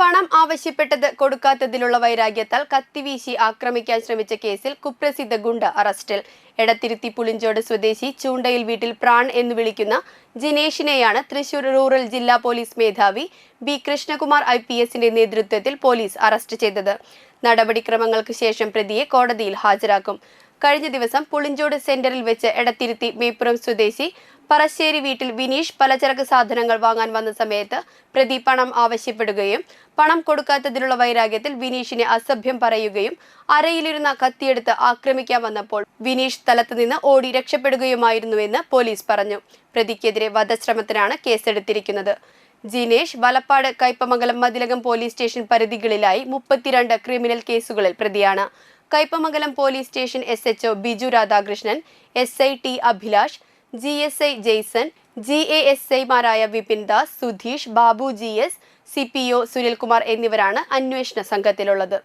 പണം ആവശ്യപ്പെട്ടത് കൊടുക്കാത്തതിലുള്ള വൈരാഗ്യത്താൽ കത്തിവീശി ആക്രമിക്കാൻ ശ്രമിച്ച കേസിൽ കുപ്രസിദ്ധ ഗുണ്ട അറസ്റ്റിൽ. എടത്തിരുത്തി പുളിഞ്ചോട് സ്വദേശി ചൂണ്ടയിൽ വീട്ടിൽ പ്രാൺ എന്ന് വിളിക്കുന്ന ജിനേഷിനെയാണ് തൃശൂർ റൂറൽ ജില്ലാ പോലീസ് മേധാവി ബി കൃഷ്ണകുമാർ ഐ പി എസിന്റെ നേതൃത്വത്തിൽ പോലീസ് അറസ്റ്റ് ചെയ്തത്. നടപടിക്രമങ്ങൾക്ക് ശേഷം പ്രതിയെ കോടതിയിൽ ഹാജരാക്കും. കഴിഞ്ഞ ദിവസം പുളിഞ്ചോട് സെന്ററിൽ വെച്ച് എടത്തിരുത്തി മേപ്പുറം സ്വദേശി പറശ്ശേരി വീട്ടിൽ വിനീഷ് പലചരക്ക് സാധനങ്ങൾ വാങ്ങാൻ വന്ന സമയത്ത് പ്രതി പണം ആവശ്യപ്പെടുകയും പണം കൊടുക്കാത്തതിലുള്ള വൈരാഗ്യത്തിൽ വിനീഷിനെ അസഭ്യം പറയുകയും അരയിലിരുന്ന കത്തിയെടുത്ത് ആക്രമിക്കാൻ വന്നപ്പോൾ വിനീഷ് സ്ഥലത്ത് നിന്ന് ഓടി രക്ഷപ്പെടുകയുമായിരുന്നുവെന്ന് പോലീസ് പറഞ്ഞു. പ്രതിക്കെതിരെ വധശ്രമത്തിനാണ് കേസെടുത്തിരിക്കുന്നത്. ജിനേഷ് വലപ്പാട് കൈപ്പമംഗലം മതിലകം പോലീസ് സ്റ്റേഷൻ പരിധികളിലായി മുപ്പത്തിരണ്ട് ക്രിമിനൽ കേസുകളിൽ പ്രതിയാണ്. Kaipamangalam police station S HO Biju Radhakrishnan S I T Abhilash G S I Jaison G A S ഐമാരായ Vipin Das Sudheesh Babu G S C P O Sunilkumar എന്നിവരാണ് അന്വേഷണ സംഘത്തിലുള്ളത്.